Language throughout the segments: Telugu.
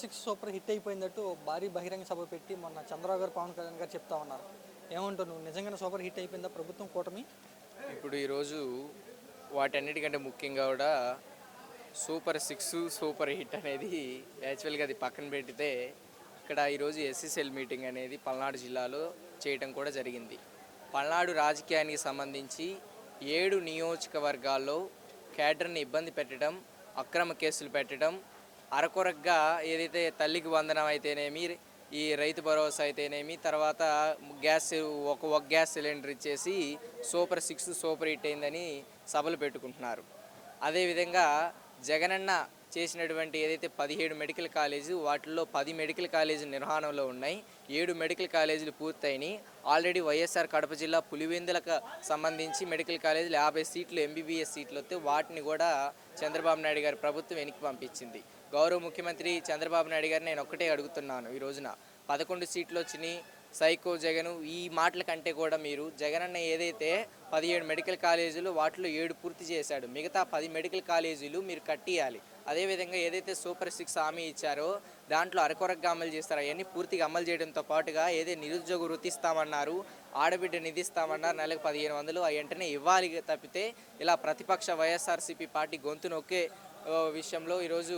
సిక్స్ సూపర్ హిట్ అయిపోయిందట్టు భారీ బహిరంగ సభ పెట్టి మొన్న చంద్రబాబు గారు పవన్ కళ్యాణ్ గారు చెప్తా ఉన్నారు. ఏమంటావు నువ్వు నిజంగానే సూపర్ హిట్ అయిపోయిందా ప్రభుత్వం కూటమి? ఇప్పుడు ఈరోజు వాటన్నిటికంటే ముఖ్యంగా కూడా సూపర్ సిక్స్ సూపర్ హిట్ అనేది యాక్చువల్గా అది పక్కన పెడితే ఇక్కడ ఈరోజు ఎస్ఎస్ఎల్ మీటింగ్ అనేది పల్నాడు జిల్లాలో చేయటం కూడా జరిగింది. పల్నాడు రాజకీయానికి సంబంధించి ఏడు నియోజకవర్గాల్లో క్యాడర్ని ఇబ్బంది పెట్టడం అక్రమ కేసులు పెట్టడం అరకొరగ్గా ఏదైతే తల్లికి వందనం అయితేనేమి ఈ రైతు భరోసా అయితేనేమి తర్వాత గ్యాస్ ఒక ఒక గ్యాస్ సిలిండర్ ఇచ్చేసి సూపర్ సిక్స్ సూపర్ హిట్ అయిందని సభలు పెట్టుకుంటున్నారు. అదేవిధంగా జగనన్న చేసినటువంటి ఏదైతే పదిహేడు మెడికల్ కాలేజీ వాటిల్లో పది మెడికల్ కాలేజీ నిర్వహణలో ఉన్నాయి. ఏడు మెడికల్ కాలేజీలు పూర్తయినాయి. ఆల్రెడీ వైఎస్ఆర్ కడప జిల్లా పులివెందులకు సంబంధించి మెడికల్ కాలేజీలు యాభై సీట్లు ఎంబీబీఎస్ సీట్లు వస్తే వాటిని కూడా చంద్రబాబు నాయుడు గారి ప్రభుత్వం వెనక్కి పంపించింది. గౌరవ ముఖ్యమంత్రి చంద్రబాబు నాయుడు గారిని నేను ఒక్కటే అడుగుతున్నాను ఈ రోజున. పదకొండు సీట్లు వచ్చినాయి. సైకో జగన్ ఈ మాటల కంటే కూడా మీరు జగన్ అన్న ఏదైతే పదిహేడు మెడికల్ కాలేజీలు వాటిలో ఏడు పూర్తి చేశాడు మిగతా పది మెడికల్ కాలేజీలు మీరు కట్టియాలి. అదేవిధంగా ఏదైతే సూపర్ సిక్స్ హామీ ఇచ్చారో దాంట్లో అరకొరగా అమలు చేస్తారు. అవన్నీ పూర్తిగా అమలు చేయడంతో పాటుగా ఏదైతే నిరుద్యోగ వృత్తిస్తామన్నారు ఆడబిడ్డ నిధిస్తామన్నారు నెలకు పదిహేను వందలు ఆ వెంటనే ఇవ్వాలి తప్పితే ఇలా ప్రతిపక్ష వైఎస్ఆర్సీపీ పార్టీ గొంతు నొక్కే విషయంలో ఈరోజు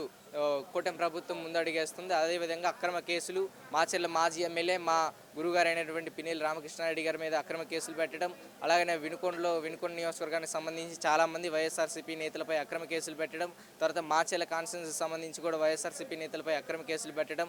కూటమి ప్రభుత్వం ముందడుగేస్తుంది అదేవిధంగా అక్రమ కేసులు మాచెల్ల మాజీ ఎమ్మెల్యే మా గురుగారు అయినటువంటి పినేల్ రామకృష్ణారెడ్డి గారి మీద అక్రమ కేసులు పెట్టడం అలాగనే వినుకొండలో వినుకొండ నియోజకవర్గానికి సంబంధించి చాలామంది వైఎస్ఆర్సీపీ నేతలపై అక్రమ కేసులు పెట్టడం తర్వాత మాచెల్ల కాన్స్టిట్యూన్సీకి సంబంధించి కూడా వైఎస్ఆర్సీపీ నేతలపై అక్రమ కేసులు పెట్టడం